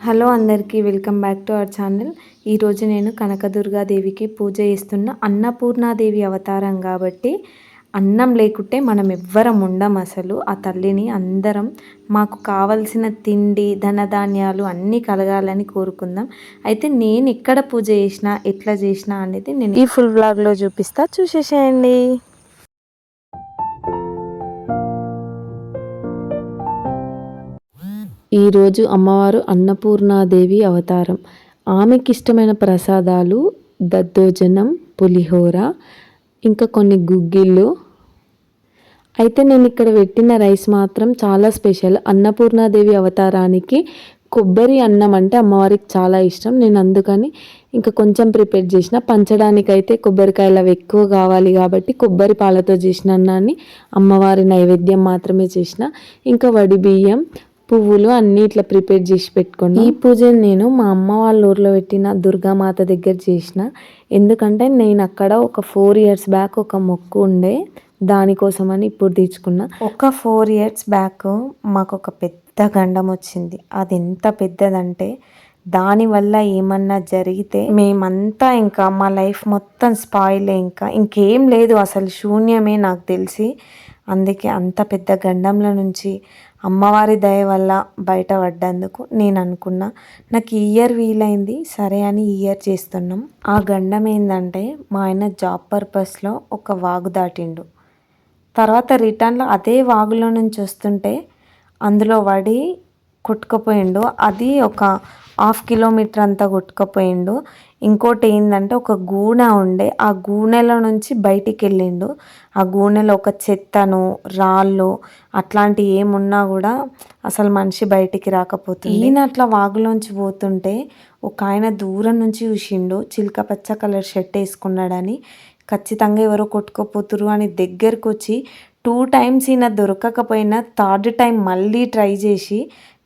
Hello అందరికీ welcome back to our channel. ఈరోజు నేను కనకదుర్గాదేవికి పూజ చేస్తున్న అన్నపూర్ణాదేవి అవతారం కాబట్టి అన్నం లేకుంటే మనం ఎవ్వరం ఉండం అసలు. ఆ తల్లిని అందరం మాకు కావలసిన తిండి ధనధాన్యాలు అన్నీ కలగాలని కోరుకుందాం. అయితే నేను ఎక్కడ పూజ చేసినా ఎట్లా చేసినా అనేది నేను ఈ ఫుల్ బ్లాగ్లో చూపిస్తా. చూసేసేయండి. ఈరోజు అమ్మవారు అన్నపూర్ణాదేవి అవతారం. ఆమెకి ఇష్టమైన ప్రసాదాలు దద్దోజనం పులిహోర ఇంకా కొన్ని గుగ్గిళ్ళు. అయితే నేను ఇక్కడ పెట్టిన రైస్ మాత్రం చాలా స్పెషల్. అన్నపూర్ణాదేవి అవతారానికి కొబ్బరి అన్నం అంటే అమ్మవారికి చాలా ఇష్టం. నేను అందుకని ఇంకా కొంచెం ప్రిపేర్ చేసిన. పంచడానికైతే కొబ్బరికాయలు అవి ఎక్కువ కావాలి కాబట్టి కొబ్బరి పాలతో చేసిన అన్నాన్ని అమ్మవారి నైవేద్యం మాత్రమే చేసిన. ఇంకా వడి బియ్యం పువ్వులు అన్నీ ఇట్లా ప్రిపేర్ చేసి పెట్టుకోండి ఈ పూజను నేను మా అమ్మ వాళ్ళ ఊర్లో పెట్టిన దుర్గామాత దగ్గర చేసిన. ఎందుకంటే నేను అక్కడ ఒక ఫోర్ ఇయర్స్ బ్యాక్ ఒక మొక్కు ఉండే. దానికోసమని ఇప్పుడు తీర్చుకున్నా ఒక ఫోర్ ఇయర్స్ బ్యాక్ మాకు ఒక పెద్ద గండం వచ్చింది. అది ఎంత పెద్దదంటే దానివల్ల ఏమన్నా జరిగితే మేమంతా ఇంకా మా లైఫ్ మొత్తం స్పాయిలే ఇంకా. ఇంకేం లేదు అసలు శూన్యమే నాకు తెలిసి. అందుకే అంత పెద్ద గండంలో నుంచి అమ్మవారి దయ వల్ల బయటపడ్డందుకు నేను అనుకున్నా నాకు ఈ ఇయర్ వీలైంది సరే అని ఈ ఇయర్ చేస్తున్నాం. ఆ గండం ఏంటంటే మా ఆయన జాబ్ పర్పస్లో ఒక వాగు దాటిండు. తర్వాత రిటర్న్లో అదే వాగులో నుంచి వస్తుంటే అందులో పడి కొట్టుకుపోయిండు. అది ఒక హాఫ్ కిలోమీటర్ అంతా కొట్టుకుపోయిండు. ఇంకోటి ఏంటంటే ఒక గూనె ఉండే ఆ గూనెలో నుంచి బయటికి వెళ్ళిండు ఆ గూనెలో ఒక చెత్తను రాళ్ళు అట్లాంటి ఏమున్నా కూడా అసలు మనిషి బయటికి రాకపోతుంది ఈయన అట్లా వాగులోంచి పోతుంటే ఒక ఆయన దూరం నుంచి చూసిండు. చిలక పచ్చ కలర్ షర్ట్ వేసుకున్నాడని. ఖచ్చితంగా ఎవరో కొట్టుకోపోతురు అని దగ్గరకు వచ్చి టూ టైమ్స్ ఈయన దొరకకపోయినా థర్డ్ టైం మళ్ళీ ట్రై చేసి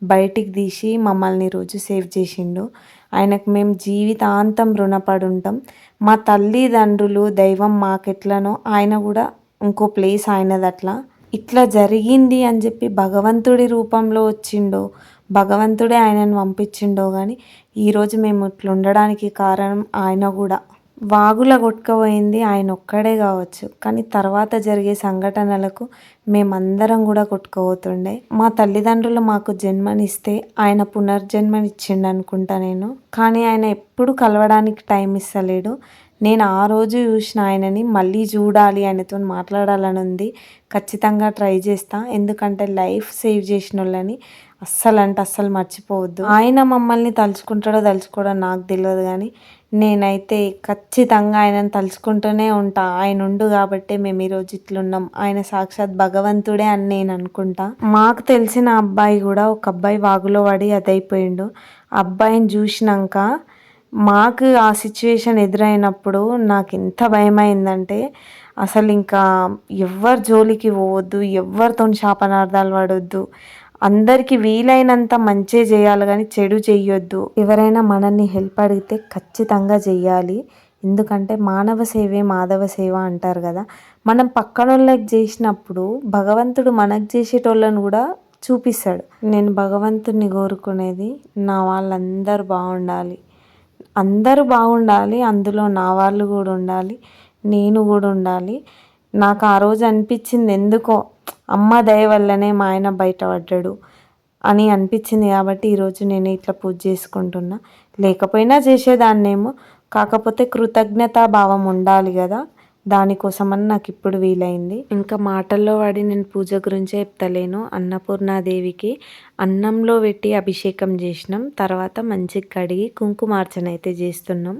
బయటికి తీసి మమ్మల్ని రోజు సేవ్ చేసిండు. ఆయనకు మేము జీవితాంతం రుణపడి ఉంటాం మా తల్లిదండ్రులు దైవం మాకెట్లనో ఆయన కూడా ఇంకో ప్లేస్ ఆయనది అట్లా ఇట్లా జరిగింది అని చెప్పి భగవంతుడి రూపంలో వచ్చిండో భగవంతుడే ఆయనను పంపించిండో కానీ ఈరోజు మేము ఇట్లా ఉండడానికి కారణం ఆయన కూడా. వాగుల కొట్టుకుపోయింది ఆయన ఒక్కడే కావచ్చు. కానీ తర్వాత జరిగే సంఘటనలకు మేమందరం కూడా కొట్టుకుపోతుండే. మా తల్లిదండ్రులు మాకు జన్మనిస్తే ఆయన పునర్జన్మనిచ్చిండు అనుకుంటా నేను. కానీ ఆయన ఎప్పుడు కలవడానికి టైం ఇస్తలేడు. నేను ఆ రోజు చూసిన ఆయనని మళ్ళీ చూడాలి ఆయనతో మాట్లాడాలని ఉంది. ఖచ్చితంగా ట్రై చేస్తా. ఎందుకంటే లైఫ్ సేవ్ చేసిన వాళ్ళని అస్సలు అంటే అస్సలు మర్చిపోవద్దు. ఆయన మమ్మల్ని తలుచుకుంటాడో తలుచుకోవడం నాకు తెలియదు కానీ నేనైతే ఖచ్చితంగా ఆయనను తలుచుకుంటూనే ఉంటా. ఆయన ఉండు కాబట్టి మేము ఈరోజు ఇట్లున్నాం. ఆయన సాక్షాత్ భగవంతుడే అని నేను అనుకుంటా. మాకు తెలిసిన అబ్బాయి కూడా ఒక అబ్బాయి వాగులో పడి అదైపోయిండు. అబ్బాయిని చూసినాక మాకు ఆ సిచ్యువేషన్ ఎదురైనప్పుడు నాకు ఎంత భయమైందంటే అసలు ఇంకా ఎవరి జోలికి పోవద్దు ఎవరితో శాపనార్థాలు పడొద్దు అందరికీ వీలైనంత మంచి చేయాలి కానీ చెడు చేయొద్దు ఎవరైనా మనల్ని హెల్ప్ అడిగితే ఖచ్చితంగా చెయ్యాలి. ఎందుకంటే మానవ సేవే మాధవ సేవ అంటారు కదా. మనం పక్కనోళ్ళకి చేసినప్పుడు భగవంతుడు మనకు చేసేటోళ్ళని కూడా చూపిస్తాడు. నేను భగవంతుడిని కోరుకునేది నా వాళ్ళందరూ బాగుండాలి. అందరూ బాగుండాలి అందులో నా వాళ్ళు కూడా ఉండాలి నేను కూడా ఉండాలి. నాకు ఆ రోజు అనిపించింది ఎందుకో అమ్మ దయ వల్లనే మా ఆయన బయటపడ్డాడు అని అనిపించింది కాబట్టి ఈరోజు నేను ఇట్లా పూజ చేసుకుంటున్నా. లేకపోయినా చేసేదాన్నేమో. కాకపోతే కృతజ్ఞతా భావం ఉండాలి కదా. దానికోసమని నాకు ఇప్పుడు వీలైంది. ఇంకా మాటల్లో వాడి నేను పూజ గురించే చెప్తలేను. అన్నపూర్ణాదేవికి అన్నంలో పెట్టి అభిషేకం చేసినాం. తర్వాత మంచిగా కడిగి కుంకుమార్చన అయితే చేస్తున్నాం.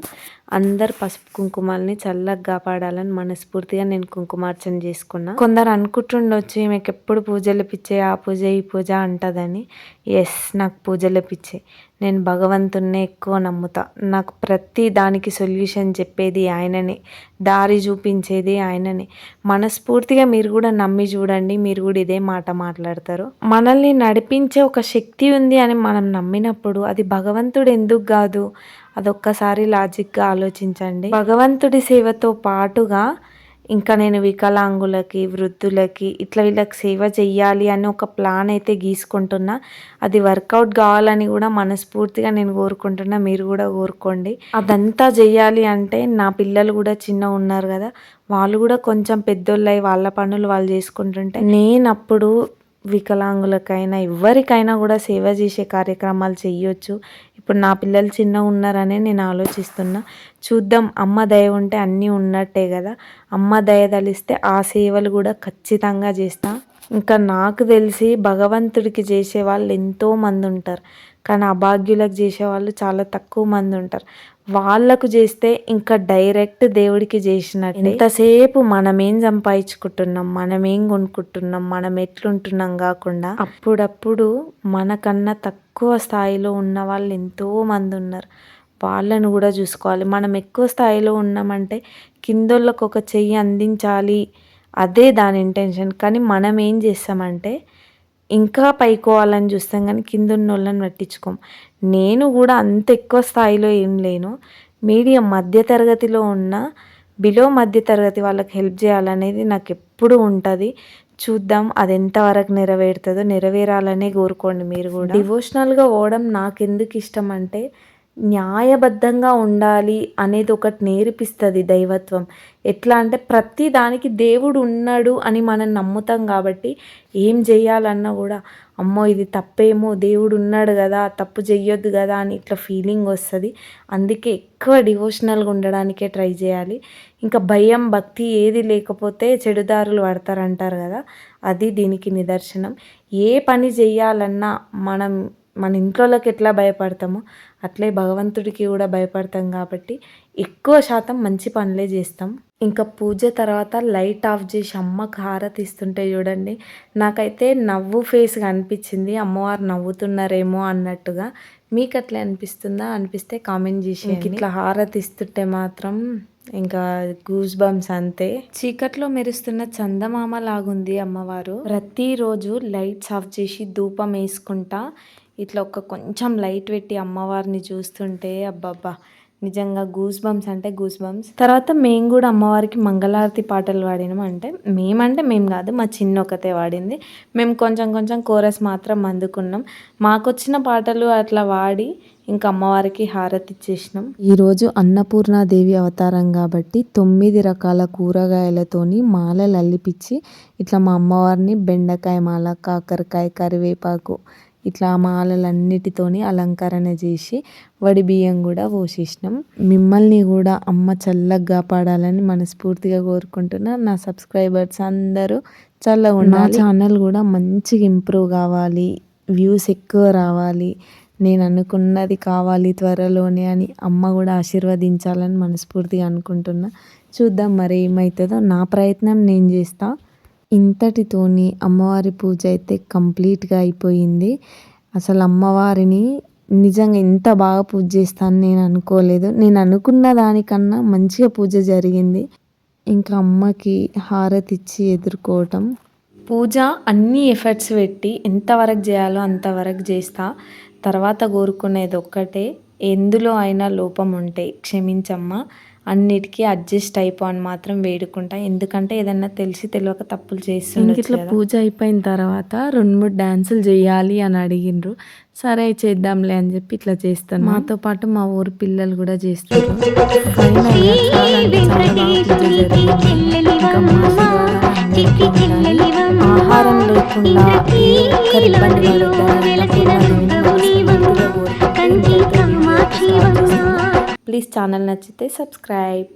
అందరు పసుపు కుంకుమాలని చల్లగా కాపాడాలని మనస్ఫూర్తిగా నేను కుంకుమార్చన చేసుకున్నా. కొందరు అనుకుంటుండొచ్చు మీకు ఎప్పుడు పూజలు పిచ్చే ఆ పూజ ఈ పూజ అంటదని. ఎస్ నాకు పూజలు పిచ్చే నేను భగవంతున్నే ఎక్కువ నమ్ముతా. నాకు ప్రతి దానికి సొల్యూషన్ చెప్పేది ఆయననే. దారి చూపించేది ఆయననే. మనస్ఫూర్తిగా మీరు కూడా నమ్మి చూడండి. మీరు కూడా ఇదే మాట మాట్లాడతారు. మనల్ని నడిపించే ఒక శక్తి ఉంది అని మనం నమ్మినప్పుడు అది భగవంతుడు ఎందుకు కాదు? అదొక్కసారి లాజిక్గా ఆలోచించండి. భగవంతుడి సేవతో పాటుగా ఇంకా నేను వికలాంగులకి వృద్ధులకి ఇట్లా వీళ్ళకి సేవ చెయ్యాలి అని ఒక ప్లాన్ అయితే గీసుకుంటున్నా. అది వర్కౌట్ కావాలని కూడా మనస్ఫూర్తిగా నేను కోరుకుంటున్నా. మీరు కూడా కోరుకోండి. అదంతా చెయ్యాలి అంటే నా పిల్లలు కూడా చిన్న ఉన్నారు కదా వాళ్ళు కూడా కొంచెం పెద్దోళ్ళు వాళ్ళ పనులు వాళ్ళు చేసుకుంటుంటే నేను అప్పుడు వికలాంగులకైనా ఎవరికైనా కూడా సేవ చేసే కార్యక్రమాలు చేయొచ్చు ఇప్పుడు నా పిల్లలు చిన్న ఉన్నారనే నేను ఆలోచిస్తున్నా. చూద్దాం అమ్మ దయ ఉంటే అన్నీ ఉన్నట్టే కదా. అమ్మ దయ తలిస్తే ఆ సేవలు కూడా ఖచ్చితంగా చేస్తా. ఇంకా నాకు తెలిసి భగవంతుడికి చేసే వాళ్ళు ఎంతోమంది ఉంటారు. కానీ అభాగ్యులకు చేసేవాళ్ళు చాలా తక్కువ మంది ఉంటారు. వాళ్ళకు చేస్తే ఇంకా డైరెక్ట్ దేవుడికి చేసినట్టు. ఎంతసేపు మనం ఏం సంపాదించుకుంటున్నాం మనం ఏం కొనుక్కుంటున్నాం మనం ఎట్లుంటున్నాం కాకుండా అప్పుడప్పుడు మనకన్నా తక్కువ స్థాయిలో ఉన్న వాళ్ళు ఎంతో మంది ఉన్నారు. వాళ్ళను కూడా చూసుకోవాలి. మనం ఎక్కువ స్థాయిలో ఉన్నామంటే కిందోళ్ళకు ఒక చెయ్యి అందించాలి. అదే దాని ఇంటెన్షన్ కానీ మనం ఏం చేస్తామంటే ఇంకా పైకోవాలని చూస్తాం కానీ కింద ఉన్న వాళ్ళని పట్టించుకోం. నేను కూడా అంత ఎక్కువ స్థాయిలో ఏం లేను. మీడియం మధ్య తరగతిలో ఉన్న బిలో మధ్య తరగతి వాళ్ళకి హెల్ప్ చేయాలనేది నాకు ఎప్పుడు ఉంటుంది. చూద్దాం అది ఎంతవరకు నెరవేరుతుందో నెరవేరాలనే కోరుకోండి మీరు కూడా. డివోషనల్గా పోవడం నాకు ఎందుకు ఇష్టం అంటే న్యాయబద్ధంగా ఉండాలి అనేది ఒకటి నేర్పిస్తుంది దైవత్వం. ఎట్లా అంటే ప్రతి దానికి దేవుడు ఉన్నాడు అని మనం నమ్ముతాం కాబట్టి ఏం చేయాలన్నా కూడా అమ్మో ఇది తప్పేమో దేవుడు ఉన్నాడు కదా తప్పు చెయ్యొద్దు కదా అని ఇట్లా ఫీలింగ్ వస్తుంది. అందుకే ఎక్కువ డివోషనల్గా ఉండడానికే ట్రై చేయాలి. ఇంకా భయం భక్తి ఏది లేకపోతే చెడుదారులు పడతారంటారు కదా అది దీనికి నిదర్శనం. ఏ పని చేయాలన్నా మనం మన ఇంట్లోకి ఎట్లా భయపడతామో అట్లే భగవంతుడికి కూడా భయపడతాం కాబట్టి ఎక్కువ శాతం మంచి పనులే చేస్తాం. ఇంకా పూజ తర్వాత లైట్ ఆఫ్ చేసి అమ్మకు హారతి ఇస్తుంటే చూడండి నాకైతే నవ్వు ఫేస్గా అనిపించింది అమ్మవారు నవ్వుతున్నారేమో అన్నట్టుగా మీకు అట్లా అనిపిస్తుందా? అనిపిస్తే కామెంట్ చేసి ఇట్లా హారతి ఇస్తుంటే మాత్రం ఇంకా గూస్ బంప్స్ అంతే. చీకట్లో మెరుస్తున్న చందమామ లాగుంది అమ్మవారు. ప్రతిరోజు లైట్స్ ఆఫ్ చేసి ధూపం వేసుకుంటా ఇట్లా ఒక కొంచెం లైట్ పెట్టి అమ్మవారిని చూస్తుంటే అబ్బబ్బా నిజంగా గూస్ బంప్స్ అంటే గూస్ బంప్స్ తర్వాత మేము కూడా అమ్మవారికి మంగళారతి పాటలు పాడినాం. అంటే మేమంటే మేము కాదు మా చిన్న ఒకతే వాడింది మేము కొంచెం కొంచెం కోరస్ మాత్రం అందుకున్నాం. మాకు వచ్చిన పాటలు అట్లా వాడి ఇంకా అమ్మవారికి హారతి ఇచ్చేసినాం. ఈరోజు అన్నపూర్ణాదేవి అవతారం కాబట్టి తొమ్మిది రకాల కూరగాయలతోని మాలలు అల్లిపిచ్చి ఇట్లా మా అమ్మవారిని బెండకాయ మాల కాకరకాయ కరివేపాకు ఇట్లా మాలలన్నిటితోని అలంకరణ చేసి వడి బియ్యం కూడా పోసేసినాం. మిమ్మల్ని కూడా అమ్మ చల్లగా కాపాడాలని మనస్ఫూర్తిగా కోరుకుంటున్నా. నా సబ్స్క్రైబర్స్ అందరూ చల్లగా ఉండాలి. ఛానల్ కూడా మంచిగా ఇంప్రూవ్ కావాలి. వ్యూస్ ఎక్కువ రావాలి. నేను అనుకున్నది కావాలి త్వరలోనే అని అమ్మ కూడా ఆశీర్వదించాలని మనస్ఫూర్తిగా అనుకుంటున్నా. చూద్దాం మరి ఏమవుతుందో నా ప్రయత్నం నేను చేస్తా. ఇంతటితోని అమ్మవారి పూజ అయితే కంప్లీట్గా అయిపోయింది. అసలు అమ్మవారిని నిజంగా ఇంత బాగా పూజ చేస్తాను నేను అనుకోలేదు. నేను అనుకున్న దానికన్నా మంచిగా పూజ జరిగింది. ఇంకా అమ్మకి హారతి ఇచ్చి ఎదుర్కోవటం. పూజ అన్ని ఎఫర్ట్స్ పెట్టి ఎంతవరకు చేయాలో అంతవరకు చేస్తా. తర్వాత కోరుకునేది ఒక్కటే. ఎందులో అయినా లోపం ఉంటే క్షమించమ్మా. అన్నిటికీ అడ్జస్ట్ అయిపో అని మాత్రం వేడుకుంటా. ఎందుకంటే ఏదన్నా తెలిసి తెలియక తప్పులు చేస్తుండే ఇట్లా పూజ అయిపోయిన తర్వాత రెండు మూడు డ్యాన్సులు చేయాలి అని అడిగిండ్రు. సరే చేద్దాంలే అని చెప్పి ఇట్లా చేస్తాను. మాతో పాటు మా ఊరు పిల్లలు కూడా చేస్తారు. ఆహారం లేకుండా ప్లీజ్ ఛానల్ నచ్చితే సబ్స్క్రైబ్.